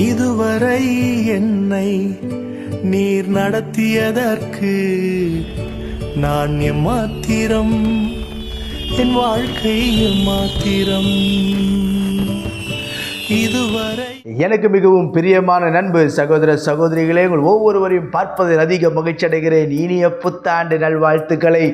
இதுவரை என்னை நீர் நடத்தியதற்கு நான் எம்மாத்திரம் என் வாழ்க்கை எம்மாத்திரம் இதுவரை எனக்கு மிகவும் பிரியமான நண்பு சகோதர சகோதரிகளே உங்கள் ஒவ்வொருவரையும் பார்ப்பதில் அதிக மகிழ்ச்சி அடைகிறேன். இனிய புத்தாண்டு நல்வாழ்த்துக்களை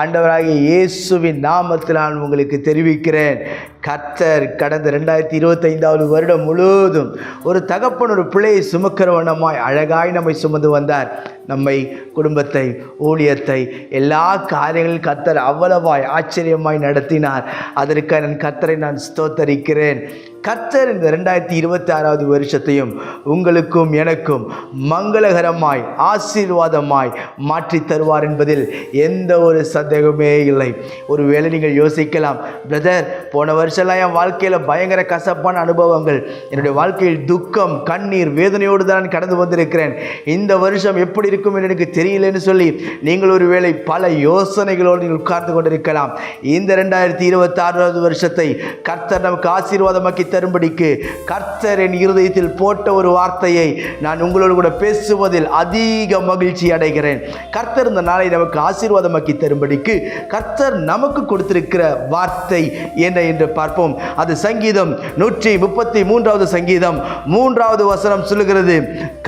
ஆண்டவராகிய இயேசுவின் நாமத்தில் நான் உங்களுக்கு தெரிவிக்கிறேன். கர்த்தர் கடந்த ரெண்டாயிரத்தி இருபத்தைந்தாவது வருடம் முழுவதும் ஒரு தகப்பன் ஒரு பிள்ளையை சுமக்கிறவனமாய் அழகாய் நம்மை சுமந்து வந்தார். நம்மை குடும்பத்தை ஊழியத்தை எல்லா காரியங்களிலும் கர்த்தர் அவ்வளவாய் ஆச்சரியமாய் நடத்தினார். அதற்காக நான் கர்த்தரை நான் ஸ்தோத்தரிக்கிறேன். கர்த்தர் இந்த ரெண்டாயிரத்தி இருபத்தி ஆறாவது வருஷத்தையும் உங்களுக்கும் எனக்கும் மங்களகரமாய் ஆசீர்வாதமாய் மாற்றி தருவார் என்பதில் எந்த ஒரு சந்தேகமே இல்லை. ஒருவேளை நீங்கள் யோசிக்கலாம் பிரதர் போன வருஷம்லாம் என் வாழ்க்கையில் பயங்கர கசப்பான அனுபவங்கள். என்னுடைய வாழ்க்கையில் துக்கம் கண்ணீர் வேதனையோடு தான் கடந்து வந்திருக்கிறேன். இந்த வருஷம் எப்படி இருக்கும் என்று எனக்கு தெரியலன்னு சொல்லி நீங்கள் ஒருவேளை பல யோசனைகளோடு நீங்கள் உட்கார்ந்து கொண்டிருக்கலாம். இந்த ரெண்டாயிரத்தி இருபத்தி ஆறாவது வருஷத்தை கர்த்தர் நமக்கு ஆசீர்வாதமாக்கி தரும்படிக்கு கர்த்தரே என் இருதயத்தில் போட்ட ஒரு வார்த்தையை நான் உங்களோடு கூட பேசுவதில் அதிக மகிழ்ச்சி அடைகிறேன். கர்த்தர் இந்த நாளை நமக்கு ஆசீர்வாதமாக்கி தரும்படிக்கு கர்த்தர் நமக்கு கொடுத்திருக்கிற வார்த்தை என்ன என்று பார்ப்போம். அது சங்கீதம் நூற்றி முப்பத்தி மூன்றாவது சங்கீதம் மூன்றாவது வசனம் சொல்லுகிறது.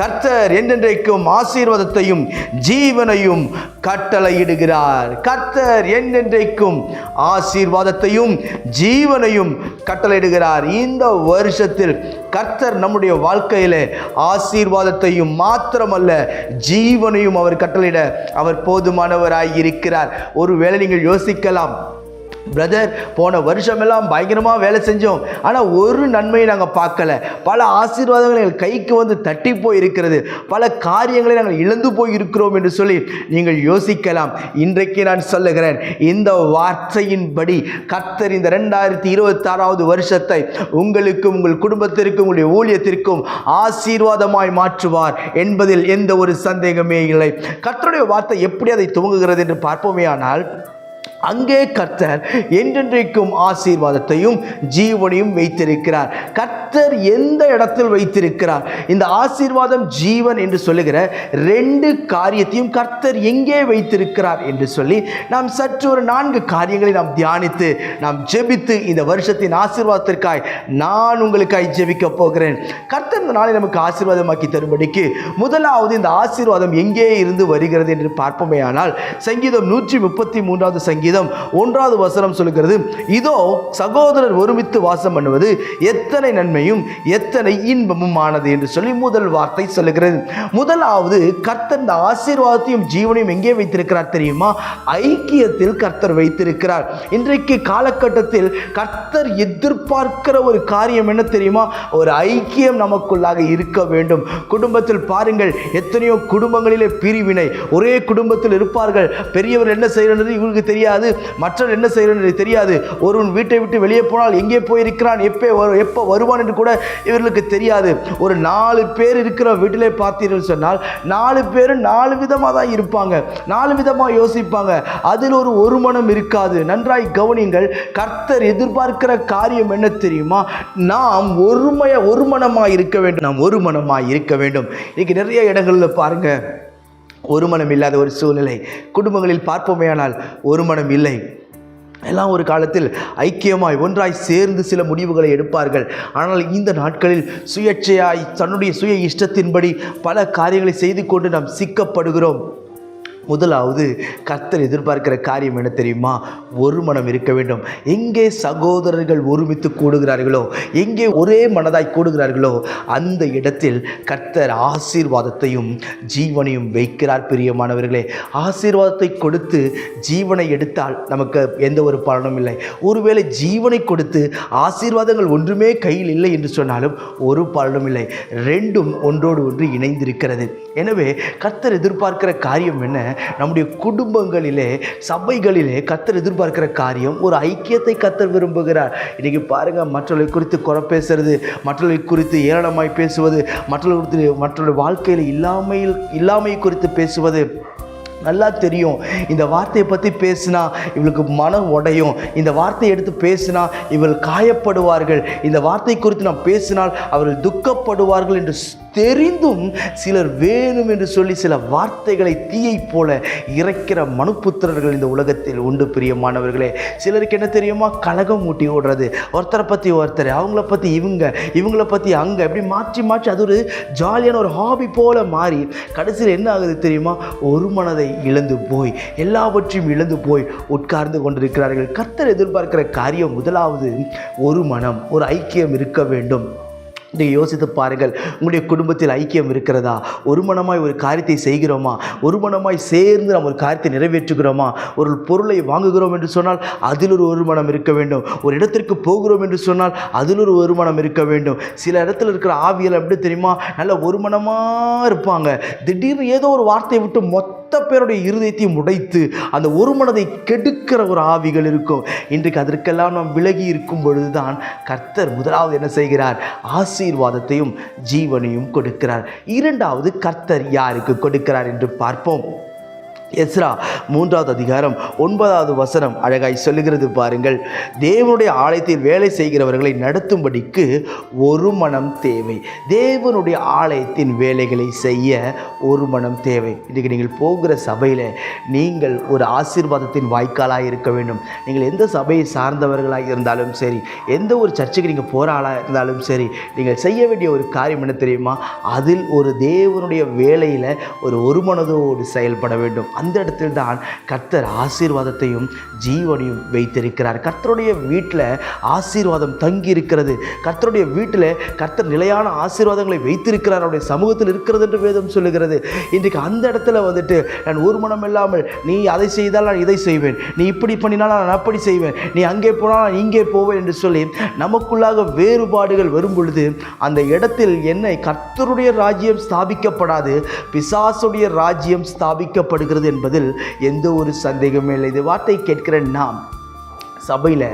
கர்த்தர் என்றென்றைக்கும் ஆசீர்வாதத்தையும் ஜீவனையும் கட்டளையிடுகிறார். கர்த்தர் என்றென்றைக்கும் ஆசீர்வாதத்தையும் ஜீவனையும் கட்டளையிடுகிறார். இந்த வருஷத்தில் கர்த்தர் நம்முடைய வாழ்க்கையில் ஆசீர்வாதத்தையும் மாத்திரமல்ல ஜீவனையும் அவர் கட்டளையிட அவர் போதுமானவராய் இருக்கிறார் ஒருவேளை நீங்கள் யோசிக்கலாம் பிரதர் போன வருஷமெல்லாம் பயங்கரமாக வேலை செஞ்சோம். ஆனால் ஒரு நன்மையை நாங்கள் பார்க்கல. பல ஆசீர்வாதங்கள் எங்கள் கைக்கு வந்து தட்டி போய் இருக்கிறது பல காரியங்களை நாங்கள் இழந்து போய் இருக்கிறோம் என்று சொல்லி நீங்கள் யோசிக்கலாம். இன்றைக்கு நான் சொல்லுகிறேன் இந்த வார்த்தையின்படி கர்த்தர் இந்த ரெண்டாயிரத்தி இருபத்தாறாவது வருஷத்தை உங்களுக்கும் உங்கள் குடும்பத்திற்கும் உங்களுடைய ஊழியத்திற்கும் ஆசீர்வாதமாய் மாற்றுவார் என்பதில் எந்த ஒரு சந்தேகமே இல்லை. கர்த்தருடைய வார்த்தை எப்படி அதை துவங்குகிறது என்று பார்ப்போமே ஆனால் அங்கே கர்த்தர் என்றென்றைக்கும் ஆசீர்வாதத்தையும் ஜீவனையும் வைத்திருக்கிறார். கர்த்தர் எந்த இடத்தில் வைத்திருக்கிறார்? இந்த ஆசீர்வாதம் ஜீவன் என்று சொல்லுகிற ரெண்டு காரியத்தையும் கர்த்தர் எங்கே வைத்திருக்கிறார் என்று சொல்லி நாம் சற்று ஒரு நான்கு காரியங்களை நாம் தியானித்து நாம் ஜெபித்து இந்த வருஷத்தின் ஆசீர்வாதத்திற்காய் நான் உங்களுக்காய் ஜெபிக்க போகிறேன். கர்த்தர் இந்த நாளை நமக்கு ஆசீர்வாதமாக்கி தரும்படிக்கு முதலாவது இந்த ஆசீர்வாதம் எங்கே இருந்து வருகிறது என்று பார்ப்போமே ஆனால் சங்கீதம் நூற்றி முப்பத்தி மூன்றாவது சங்கீதம் ஒன்றாவது வசனம் சொல்லுகிறது இதோ சகோதரர் ஒருமித்து வாசம் பண்ணுவது எத்தனை நன்மையும் எத்தனை இன்பமும் ஆனது என்று சொல்லி முதல் வார்த்தை சொல்லுகிறது. முதலாவது கர்த்தர் இந்த ஆசீர்வாதத்தையும் ஜீவனையும் எங்கே வைத்திருக்கிறார் தெரியுமா? ஐக்கியத்தில் கர்த்தர் வைத்திருக்கிறார். இன்றைக்கு காலகட்டத்தில் கர்த்தர் எதிர்பார்க்கிற ஒரு காரியம் என்ன தெரியுமா? ஒரு ஐக்கியம் நமக்குள்ளாக இருக்க வேண்டும். குடும்பத்தில் பாருங்கள் எத்தனையோ குடும்பங்களிலே பிரிவினை ஒரே குடும்பத்தில் இருப்பார்கள். பெரியவர் என்ன செய்யறது இவங்களுக்கு தெரியாது. மற்றவர் என்ன செய்யறது தெரியாது. ஒருவன் வீட்டை விட்டு வெளியே போனால் எங்கே போயிருக்கிறான்? எப்போ வரும் எப்போ வருவான் என்று கூட இவர்களுக்கு தெரியாது. ஒரு நாலு பேர் இருக்கிற வீட்டிலே பார்த்தீர்கள் சொன்னால் நாலு பேர் நாலு விதமாக தான் இருப்பாங்க. நாலு விதமாக யோசிப்பாங்க. அதில் ஒரு ஒரு மனம் இருக்காது. நன்றாய் கவனிங்கள் கர்த்தர் எதிர்பார்க்கிற காரியம் என்ன தெரியுமா? நாம் ஒருமைய ஒரு மனமாக இருக்க வேண்டும். நாம் ஒரு மனமாக இருக்க வேண்டும். இன்னைக்கு நிறைய இடங்களில் பாருங்கள் ஒரு மனம் இல்லாத ஒரு சூழ்நிலை. குடும்பங்களில் பார்ப்போமேயானால் ஒரு மனம் இல்லை. எல்லாம் ஒரு காலத்தில் ஐக்கியமாய் ஒன்றாய் சேர்ந்து சில முடிவுகளை எடுப்பார்கள். ஆனால் இந்த நாட்களில் சுயேட்சையாய் தன்னுடைய சுய இஷ்டத்தின்படி பல காரியங்களை செய்து கொண்டு நாம் சிக்கப்படுகிறோம். முதலாவது கர்த்தர் எதிர்பார்க்கிற காரியம் என்ன தெரியுமா? ஒரு மனம் இருக்க வேண்டும். எங்கே சகோதரர்கள் ஒருமித்து கூடுகிறார்களோ எங்கே ஒரே மனதாய் கூடுகிறார்களோ அந்த இடத்தில் கர்த்தர் ஆசீர்வாதத்தையும் ஜீவனையும் வைக்கிறார் பிரியமானவர்களே. ஆசீர்வாதத்தை கொடுத்து ஜீவனை எடுத்தால் நமக்கு எந்த ஒரு பலனும் இல்லை. ஒருவேளை ஜீவனை கொடுத்து ஆசீர்வாதங்கள் ஒன்றுமே கையில் இல்லை என்று சொன்னாலும் ஒரு பலனும் இல்லை. ரெண்டும் ஒன்றோடு ஒன்று இணைந்திருக்கிறது. எனவே கர்த்தர் எதிர்பார்க்கிற காரியம் என்ன? நம்முடைய குடும்பங்களிலே சபைகளிலே கத்தர் எதிர்பார்க்கிற காரியம் ஒரு ஐக்கியத்தை கத்தர் விரும்புகிறார். இன்றைக்கி பாருங்கள் மற்றவர்களை குறித்து குறை பேசுறது மற்றவர்களை குறித்து ஏராளமாய் பேசுவது மற்றவர்கள் குறித்து மற்றவர்கள் வாழ்க்கையில் இல்லாமையில் இல்லாமை குறித்து பேசுவது. நல்லா தெரியும். இந்த வார்த்தையை பற்றி பேசினா இவளுக்கு மனம் உடையும். இந்த வார்த்தையை எடுத்து பேசினா இவள் காயப்படுவார்கள். இந்த வார்த்தை குறித்து நான் பேசினால் அவர்கள் துக்கப்படுவார்கள் என்று தெரிந்தும் சிலர் வேணும் என்று சொல்லி சில வார்த்தைகளை தீயைப் போல இறைக்கிற மனுப்புத்திரர்கள் இந்த உலகத்தில் உண்டு பிரியமானவர்களே. சிலருக்கு என்ன தெரியுமா? கலகம் ஊட்டி ஓடுறது. ஒருத்தரை பற்றி ஒருத்தர் அவங்கள பற்றி இவங்க இவங்கள பற்றி அங்கே இப்படி மாற்றி மாற்றி அது ஒரு ஜாலியான ஒரு ஹாபி போல மாறி கடைசியில் என்ன ஆகுது தெரியுமா? ஒரு மனதை இழந்து போய் எல்லாவற்றையும் இழந்து போய் உட்கார்ந்து கொண்டிருக்கிறார்கள். கர்த்தர் எதிர்பார்க்கிற காரியம் முதலாவது ஒரு மனம் ஒரு ஐக்கியம் இருக்க வேண்டும். நீங்கள் யோசித்து பாருங்கள் உங்களுடைய குடும்பத்தில் ஐக்கியம் இருக்கிறதா? ஒரு மனமாய் ஒரு காரியத்தை செய்கிறோமா? ஒரு மனமாய் சேர்ந்து நாம் ஒரு காரியத்தை நிறைவேற்றுகிறோமா? ஒரு பொருளை வாங்குகிறோம் என்று சொன்னால் அதில் ஒரு ஒரு மனம் இருக்க வேண்டும். ஒரு இடத்திற்கு போகிறோம் என்று சொன்னால் அதில் ஒரு ஒரு மனம் இருக்க வேண்டும். சில இடத்துல இருக்கிற ஆவியல் எப்படி தெரியுமா? நல்ல ஒரு மனமாக இருப்பாங்க. திடீர்னு ஏதோ ஒரு வார்த்தையை விட்டு மொத்த பேருடைய இருதயத்தையும் உடைத்து அந்த ஒரு மனதை கெடுக்கிற ஒரு ஆவிகள் இருக்கும். இன்றைக்கு அதற்கெல்லாம் நாம் விலகி இருக்கும் பொழுதுதான் கர்த்தர் முதலாவது என்ன செய்கிறார்? ஆசீர்வாதத்தையும் ஜீவனையும் கொடுக்கிறார். இரண்டாவது கர்த்தர் யாருக்கு கொடுக்கிறார் என்று பார்ப்போம். எஸ்ரா மூன்றாவது அதிகாரம் ஒன்பதாவது வசனம் அழகாய் சொல்லுகிறது பாருங்கள். தேவனுடைய ஆலயத்தில் வேலை செய்கிறவர்களை நடத்தும்படிக்கு ஒரு மனம் தேவை. தேவனுடைய ஆலயத்தின் வேலைகளை செய்ய ஒரு மனம் தேவை. இன்றைக்கு நீங்கள் போகிற சபையில் நீங்கள் ஒரு ஆசீர்வாதத்தின் வாய்க்காலாக இருக்க வேண்டும். நீங்கள் எந்த சபையை சார்ந்தவர்களாக இருந்தாலும் சரி எந்த ஒரு சர்ச்சைக்கு நீங்கள் போகிற ஆளாக இருந்தாலும் சரி நீங்கள் செய்ய வேண்டிய ஒரு காரியம் என்ன தெரியுமா? அதில் ஒரு தேவனுடைய வேலையில் ஒரு ஒரு மனதோடு செயல்பட வேண்டும். அந்த இடத்தில் தான் கர்த்தர் ஆசீர்வாதத்தையும் ஜீவனையும் வைத்திருக்கிறார். கர்த்தருடைய வீட்டில் ஆசீர்வாதம் தங்கி இருக்கிறது கர்த்தருடைய வீட்டில் கர்த்தர் நிலையான ஆசீர்வாதங்களை வைத்திருக்கிறார். அவருடைய சமூகத்தில் இருக்கிறது என்று வேதம் சொல்லுகிறது. இன்றைக்கு அந்த இடத்துல வந்துட்டு நான் ஒரு மனம் இல்லாமல் நீ அதை செய்தால் நான் இதை செய்வேன். நீ இப்படி பண்ணினால் நான் அப்படி செய்வேன். நீ அங்கே போனால் நான் இங்கே போவேன் என்று சொல்லி நமக்குள்ளாக வேறுபாடுகள் வரும் பொழுது அந்த இடத்தில் என்னை கர்த்தருடைய ராஜ்யம் ஸ்தாபிக்கப்படாது. பிசாசுடைய ராஜ்யம் ஸ்தாபிக்கப்படுகிறது. என்பதில் எந்த ஒரு சந்தேகமும் இல்லை. இது வார்த்தை கேட்கிற நாம். சபையில்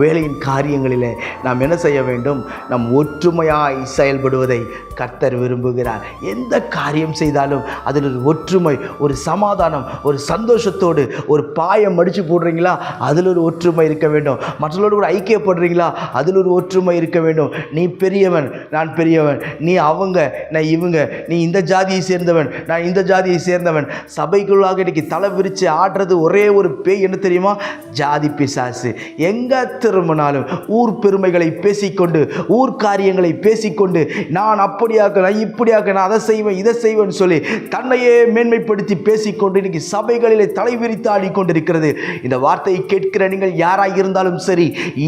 வேலையின் காரியங்களில் நாம் என்ன செய்ய வேண்டும்? நம் ஒற்றுமையாய் செயல்படுவதை கர்த்தர் விரும்புகிறார். எந்த காரியம் செய்தாலும் அதில் ஒரு ஒற்றுமை ஒரு சமாதானம் ஒரு சந்தோஷத்தோடு ஒரு பாயம் மடித்து போடுறீங்களா? அதில் ஒரு ஒற்றுமை இருக்க வேண்டும். மற்றவர்களோடு கூட ஐக்கியப்படுறீங்களா? அதில் ஒரு ஒற்றுமை இருக்க வேண்டும். நீ பெரியவன் நான் பெரியவன். நீ அவங்க நான் இவங்க. நீ இந்த ஜாதியை சேர்ந்தவன் நான் இந்த ஜாதியை சேர்ந்தவன். சபைக்குள்ளாக இன்னைக்கு தலை விரித்து ஆடுறது ஒரே ஒரு பேய் என்ன தெரியுமா? ஜாதி பிசாசு. எங்க திரும்பினாலும் ஊர் பெருமைகளை பேசிக்கொண்டு ஊர் காரியங்களை பேசிக்கொண்டு நான் அப்படியாக்க நான் இப்படியாக்க நான் அதை செய்வேன் இதை செய்வேன் சொல்லி தன்னையே மேன்மைப்படுத்தி பேசிக்கொண்டு இன்னைக்கு சபைகளிலே தலை விரித்து ஆடிக்கொண்டிருக்கிறது. இந்த வார்த்தையை கேட்கிற நீங்கள் யாராக இருந்தாலும் சரி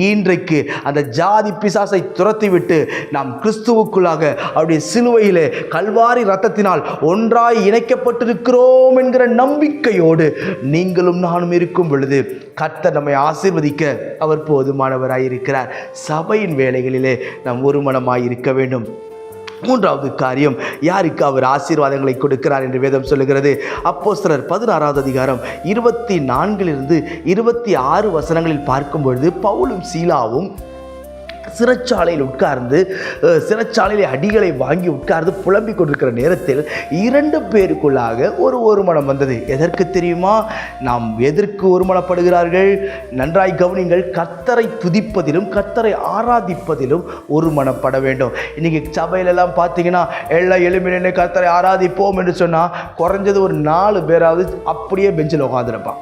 இன்றைக்கு அந்த ஜாதி பிசாசை துரத்திவிட்டு நாம் கிறிஸ்துவுக்குள்ளாக அவருடைய சிலுவையிலே கல்வாரி ரத்தத்தினால் ஒன்றாய் இணைக்கப்பட்டிருக்கிறோம் என்கிற நம்பிக்கையோடு நீங்களும் நானும் இருக்கும் பொழுது கர்த்தர் நம்மை ஆசீர்வதிக்க அவர் போதுமானவராயிருக்கிறார் சபையின் வேலைகளிலே நாம் ஒரு இருக்க வேண்டும். மூன்றாவது காரியம் யாருக்கு அவர் ஆசீர்வாதங்களை கொடுக்கிறார் என்று வேதம் சொல்லுகிறது. அப்போ சிலர் பதினாறாவது அதிகாரம் இருபத்தி நான்கிலிருந்து இருபத்தி ஆறு வசனங்களில் பார்க்கும் பொழுது பவுலும் சீலாவும் சிறைச்சாலையில் உட்கார்ந்து சிறைச்சாலையில் அடிகளை வாங்கி உட்கார்ந்து புலம்பிக் கொண்டிருக்கிற நேரத்தில் இரண்டு பேருக்குள்ளாக ஒரு ஒருமனம் வந்தது. எதற்கு தெரியுமா? நாம் எதற்கு ஒருமனப்படுகிறார்கள்? நன்றாய் கவனிங்கள் கத்தரை துதிப்பதிலும் கத்தரை ஆராதிப்பதிலும் ஒருமனப்பட வேண்டும். இன்றைக்கி சபையிலெல்லாம் பார்த்தீங்கன்னா எல்லாம் எளிமையிலே கத்தரை ஆராதிப்போம் என்று சொன்னால் குறைஞ்சது ஒரு நாலு பேராவது அப்படியே பெஞ்சில் உட்காந்துருப்பான்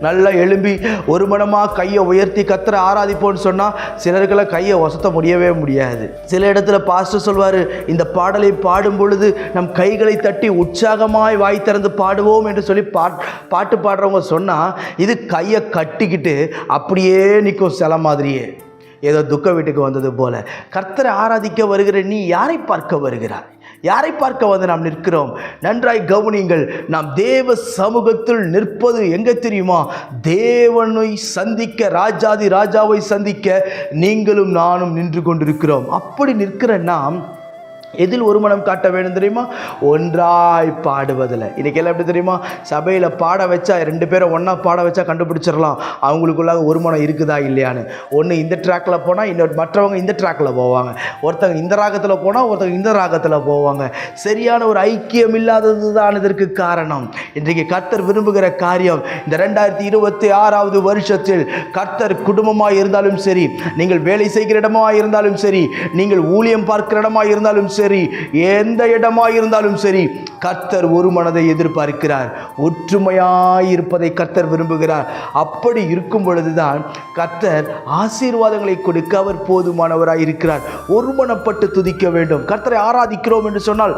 நல்லா எழும்பி ஒரு மனமாக கையை உயர்த்தி கத்திர ஆராதிப்போன்னு சொன்னால் சிலருக்கெல்லாம் கையை வசத்த முடியவே முடியாது. சில இடத்துல பாஸ்டர் சொல்வார் இந்த பாடலை பாடும் பொழுது நம் கைகளை தட்டி உற்சாகமாய் வாய் திறந்து பாடுவோம் என்று சொல்லி பாட் பாட்டு பாடுறவங்க சொன்னால் இது கையை கட்டிக்கிட்டு அப்படியே நிற்கும் சில மாதிரியே. ஏதோ துக்க வீட்டுக்கு வந்தது போல. கர்த்தரை ஆராதிக்க வருகிற நீ யாரை பார்க்க வருகிறாய்? யாரை பார்க்க வந்து நாம் நிற்கிறோம்? நன்றாய் கவனியுங்கள் நாம் தேவ சமூகத்தில் நிற்பது எங்க தெரியுமா? தேவனை சந்திக்க ராஜாதி ராஜாவை சந்திக்க நீங்களும் நானும் நின்று கொண்டிருக்கிறோம். அப்படி நிற்கிற நாம் எதில் ஒரு மனம் காட்ட வேண்டும் தெரியுமா? ஒன்றாய் பாடுவதில் இன்றைக்கி எல்லாம் எப்படி தெரியுமா? சபையில் பாட வச்சா ரெண்டு பேரை ஒன்றா பாட வச்சா கண்டுபிடிச்சிடலாம். அவங்களுக்குள்ளாக ஒரு மனம் இருக்குதா இல்லையான்னு. ஒன்று இந்த ட்ராக்கில் போனால் இன்னொரு மற்றவங்க இந்த ட்ராக்கில் போவாங்க. ஒருத்தங்க இந்த ராகத்தில் போனால் ஒருத்தங்க இந்த ராகத்தில் போவாங்க. சரியான ஒரு ஐக்கியம் இல்லாதது தான் இதற்கு காரணம். இன்றைக்கு கர்த்தர் விரும்புகிற காரியம் இந்த ரெண்டாயிரத்தி இருபத்தி ஆறாவது வருஷத்தில் கர்த்தர் குடும்பமாக இருந்தாலும் சரி நீங்கள் வேலை செய்கிற இடமா இருந்தாலும் சரி நீங்கள் ஊழியம் பார்க்கிற இடமா இருந்தாலும் சரி சரி எந்த இடமா இருந்தாலும் சரி கர்த்தர் ஒரு மனதை எதிர்பார்க்கிறார். ஒற்றுமையாய் இருப்பதை கர்த்தர் விரும்புகிறார். அப்படி இருக்கும் பொழுதுதான் கர்த்தர் ஆசீர்வாதங்களை கொடுக்க அவர் போதுமானவராய் இருக்கிறார் ஒருமனப்பட்டு துதிக்க வேண்டும். கர்த்தரை ஆராதிக்கிறோம் என்று சொன்னால்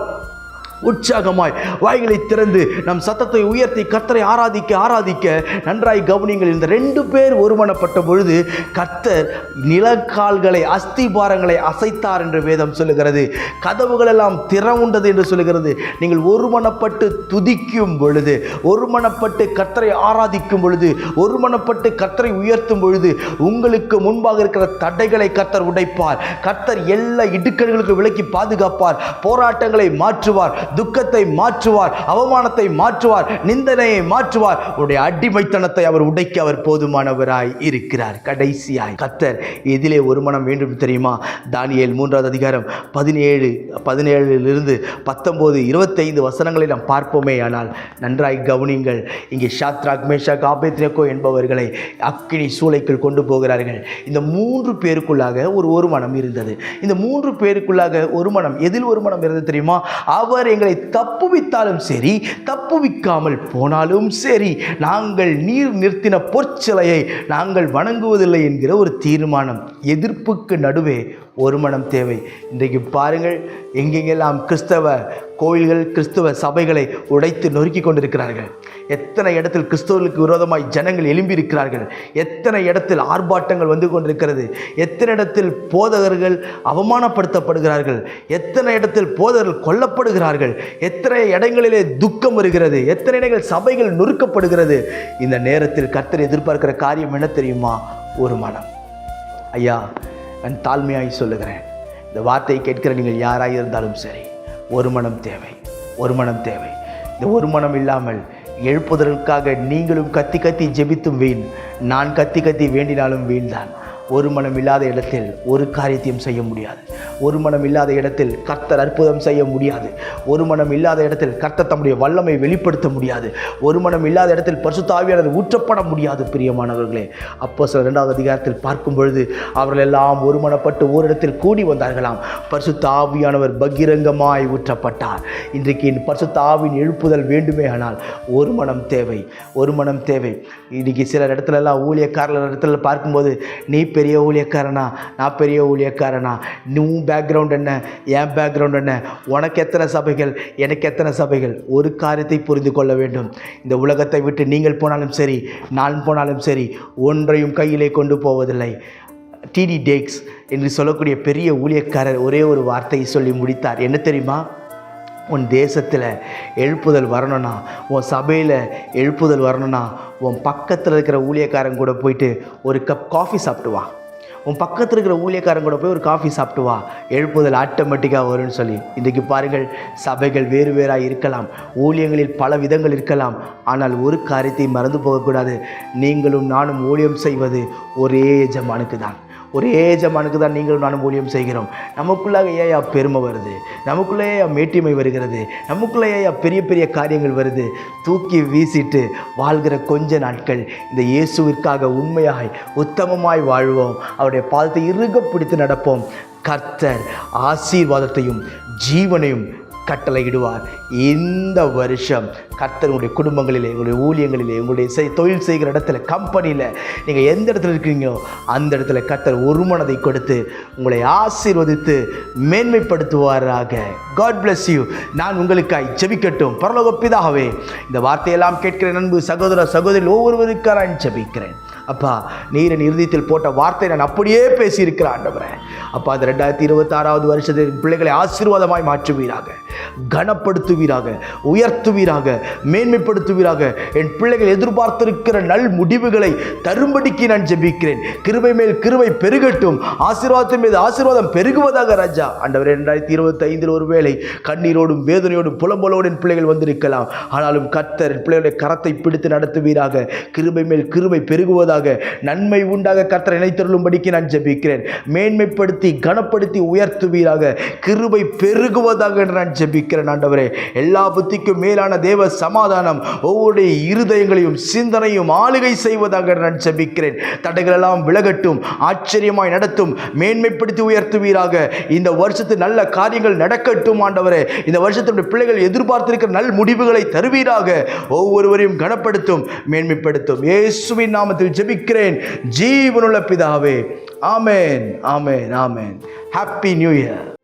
உற்சாகமாய் வாய்களை திறந்து நம் சத்தத்தை உயர்த்தி கர்த்தரை ஆராதிக்க ஆராதிக்க நன்றாய் கவனிங்கள் இந்த ரெண்டு பேர் ஒருமனப்பட்ட பொழுது கர்த்தர் நிலக்கால்களை அஸ்திபாரங்களை அசைத்தார் என்று வேதம் சொல்லுகிறது. கதவுகள் எல்லாம் திறவுண்டது என்று சொல்லுகிறது. நீங்கள் ஒருமனப்பட்டு துதிக்கும் பொழுது ஒருமனப்பட்டு கர்த்தரை ஆராதிக்கும் பொழுது ஒருமனப்பட்டு கர்த்தரை உயர்த்தும் பொழுது உங்களுக்கு முன்பாக இருக்கிற தடைகளை கர்த்தர் உடைப்பார். கர்த்தர் எல்லா இடுக்கண்களுக்கு விலக்கி பாதுகாப்பார் போராட்டங்களை மாற்றுவார். துக்கத்தை மாற்றுவார் அவமானத்தை மாற்றுவார் நிந்தனையை மாற்றுவார். உடைய அடிமைத்தனத்தை அவர் உடைக்க அவர் போதுமானவராய் இருக்கிறார். கடைசியாய் கத்தர் எதிலே ஒரு மனம் வேண்டும் தெரியுமா? தானியல் மூன்றாவது அதிகாரம் பதினேழு பதினேழிலிருந்து பத்தொம்போது இருபத்தைந்து வசனங்களை நாம் பார்ப்போமே. ஆனால் நன்றாய் கவனிங்கள் இங்கே ஷாத்ராக் மேஷாக் ஆபேத்னேகோ என்பவர்களை அக்கினி சூளைக்குள் கொண்டு போகிறார்கள். இந்த மூன்று பேருக்குள்ளாக ஒரு ஒரு மனம் இருந்தது. இந்த மூன்று பேருக்குள்ளாக ஒரு மனம் எதில் ஒரு மனம் இருந்தது தெரியுமா? அவர் எங்களை தப்புவித்தாலும் சரி தப்புவிக்காமல் போனாலும் சரி நாங்கள் நீர் நிறுத்தின பொற்சிலையை நாங்கள் வணங்குவதில்லை என்கிற ஒரு தீர்மானம் எதிர்ப்புக்கு நடுவே ஒரு மனம் தேவை. இன்றைக்கு பாருங்கள் எங்கெங்கெல்லாம் கிறிஸ்தவ கோயில்கள் கிறிஸ்தவ சபைகளை உடைத்து நொறுக்கி கொண்டிருக்கிறார்கள். எத்தனை இடத்தில் கிறிஸ்தவர்களுக்கு விரோதமாய் ஜனங்கள் எழும்பி இருக்கிறார்கள் எத்தனை இடத்தில் ஆர்ப்பாட்டங்கள் வந்து கொண்டிருக்கிறது. எத்தனை இடத்தில் போதகர்கள் அவமானப்படுத்தப்படுகிறார்கள். எத்தனை இடத்தில் போதகர்கள் கொல்லப்படுகிறார்கள். எத்தனை இடங்களிலே துக்கம் வருகிறது. எத்தனை இடங்கள் சபைகள் நொறுக்கப்படுகிறது. இந்த நேரத்தில் கர்த்தர் எதிர்பார்க்கிற காரியம் என்ன தெரியுமா? ஒரு மனம். ஐயா நான் தாழ்மையாய் சொல்லுகிறேன். இந்த வார்த்தையை கேட்கிற நீங்கள் யாராக இருந்தாலும் சரி ஒரு மனம் தேவை ஒரு மனம் தேவை. இந்த ஒரு மனம் இல்லாமல் எழுப்புவதற்காக நீங்களும் கத்தி கத்தி ஜெபித்தும் வீண். நான் கத்தி கத்தி வேண்டினாலும் வீண்தான். ஒரு மனம் இல்லாத இடத்தில் ஒரு காரியத்தையும் செய்ய முடியாது. ஒரு மனம் இல்லாத இடத்தில் கர்த்தர் அற்புதம் செய்ய முடியாது. ஒரு மனம் இல்லாத இடத்தில் கர்த்தர் தம்முடைய வல்லமை வெளிப்படுத்த முடியாது. ஒரு மனம் இல்லாத இடத்தில் பரிசுத்தாவியானது ஊற்றப்பட முடியாது பிரியமானவர்களே. அப்போ சில ரெண்டாவது அதிகாரத்தில் பார்க்கும் பொழுது அவர்கள் எல்லாம் ஒரு மனப்பட்டு ஓரிடத்தில் கூடி வந்தார்களாம். பரிசுத்தாவியானவர் பகிரங்கமாய் ஊற்றப்பட்டார். இன்றைக்கு பரிசுத்தாவின் எழுப்புதல் வேண்டுமே ஆனால் ஒரு மனம் தேவை ஒரு மனம் தேவை. இன்றைக்கி சில இடத்துலலாம் ஊழியக்காரர்கள் இடத்துல பார்க்கும்போது நீ பெரிய ஊழியக்காரனா? நான் பெரிய ஊழியக்காரனா? நீ பேக்ரவுண்ட் என்ன? என் பேக்ரவுண்ட் என்ன? உனக்கு எத்தனை சபைகள்? எனக்கு எத்தனை சபைகள்? ஒரு காரியத்தை புரிந்து கொள்ள வேண்டும். இந்த உலகத்தை விட்டு நீங்கள் போனாலும் சரி நான் போனாலும் சரி ஒன்றையும் கையிலே கொண்டு போவதில்லை. டிடி டேக்ஸ் என்று சொல்லக்கூடிய பெரிய ஊழியக்காரர் ஒரே ஒரு வார்த்தையை சொல்லி முடித்தார். என்ன தெரியுமா? உன் தேசத்தில் எழுப்புதல் வரணும்னா உன் சபையில் எழுப்புதல் வரணும்னா உன் பக்கத்தில் இருக்கிற ஊழியக்காரங்க கூட போயிட்டு ஒரு கப் காஃபி சாப்பிட்டு வா. உன் பக்கத்தில் இருக்கிற ஊழியக்காரங்க கூட போய் ஒரு காஃபி சாப்பிட்டு வா. எழுப்புதல் ஆட்டோமேட்டிக்காக வரும்னு சொல்லி. இன்றைக்கு பாருங்கள் சபைகள் வேறு வேறாக இருக்கலாம். ஊழியங்களில் பல விதங்கள் இருக்கலாம். ஆனால் ஒரு காரியத்தை மறந்து போகக்கூடாது. நீங்களும் நானும் ஊழியம் செய்வது ஒரே எஜமானுக்கு தான் ஒரே ஜமானுக்கு தான் நீங்களும் நானும் ஊழியம் செய்கிறோம். நமக்குள்ளாக ஏயா பெருமை வருது. நமக்குள்ளே ஏயா மேட்டிமை வருகிறது. நமக்குள்ளே ஏயா பெரிய பெரிய காரியங்கள் வருது. தூக்கி வீசிட்டு வாழ்கிற கொஞ்ச நாட்கள் இந்த இயேசுவிற்காக உண்மையாய் உத்தமமாய் வாழ்வோம். அவருடைய பாதத்தை இறுக பிடித்து நடப்போம். கர்த்தர் ஆசீர்வாதத்தையும் ஜீவனையும் கட்டளையிடுவார். இந்த வருஷம் கர்த்தனுடைய குடும்பங்களிலே உங்களுடைய ஊழியங்களிலே உங்களுடைய செய் தொழில் செய்கிற இடத்துல கம்பெனியில் நீங்கள் எந்த இடத்துல இருக்கிறீங்களோ அந்த இடத்துல கர்த்தர் ஒரு மனதை கொடுத்து உங்களை ஆசீர்வதித்து மேன்மைப்படுத்துவாராக. காட் பிளஸ் யூ நான் உங்களுக்காய் ஜெபிக்கட்டும். பரலோகப்பிதாகவே இந்த வார்த்தையெல்லாம் கேட்கிற நண்பு சகோதர சகோதரி ஒவ்வொருவருக்காக நான் ஜெபிக்கிறேன். அப்பா நீரின் இறுதியத்தில் இருதயத்தில் போட்ட வார்த்தை நான் அப்படியே பேசியிருக்கிறேன் ஆண்டவரே. அப்பா அந்த ரெண்டாயிரத்தி இருபத்தாறாவது வருஷத்தில் பிள்ளைகளை ஆசீர்வாதமாய் மாற்றுவீராக கனப்படுத்துவீராக உயர்த்துவீராக மேன்மைப்படுத்துவீராக என் பிள்ளைகள் எதிர்பார்த்திருக்கிற நல் முடிவுகளை தரும்படிக்கு நான் ஜெபிக்கிறேன். கிருபை மேல் கிருபை பெருகட்டும். ஆசீர்வாதத்தின் மீது ஆசீர்வாதம் பெருகுவதாக ராஜா. ஆண்டவர் ரெண்டாயிரத்தி இருபத்தி ஐந்தில் ஒருவேளை கண்ணீரோடும் வேதனையோடும் புலம்பலோடு என் பிள்ளைகள் வந்திருக்கலாம். ஆனாலும் கர்த்தர் என் பிள்ளைகளுடைய கரத்தை பிடித்து நடத்துவீராக. கிருபை மேல் கிருபை பெருகுவதாக உண்டாக. நன்மை உண்டாக கர்த்தர் இணைத்தருளும்படிக்கு நான் ஜெபிக்கிறேன். மேன்மைப்படுத்தி கனப்படுத்தி உயர்த்துவீராக. கிருபை பெருகுவதாக என்று நான் ஜெபிக்கிறேன் ஆண்டவரே. எல்லா புத்திக்கும் மேலான தேவ சமாதானம் ஒவ்வொரு இருதயங்களையும் சிந்தனையும் ஆளுகை செய்வதாக நான் ஜெபிக்கிறேன். தடைகளெல்லாம் விலகட்டும் ஆச்சரியமாய் நடத்தும் மேன்மைப்படுத்தி உயர்த்துவீராக. இந்த வருஷத்து நல்ல காரியங்கள் நடக்கட்டும் ஆண்டவரே. இந்த வருஷத்தினுடைய பிள்ளைகள் எதிர்பார்த்திருக்கிற நல் முடிவுகளை தருவீராக. ஒவ்வொருவரையும் கனப்படுத்தும் மேன்மைப்படுத்தும். இயேசுவின் நாமத்தில் ஜெபிக்கிறேன். ஜீவனுள்ள பிதாவே. ஆமேன் ஆமேன் ஆமேன். Happy new year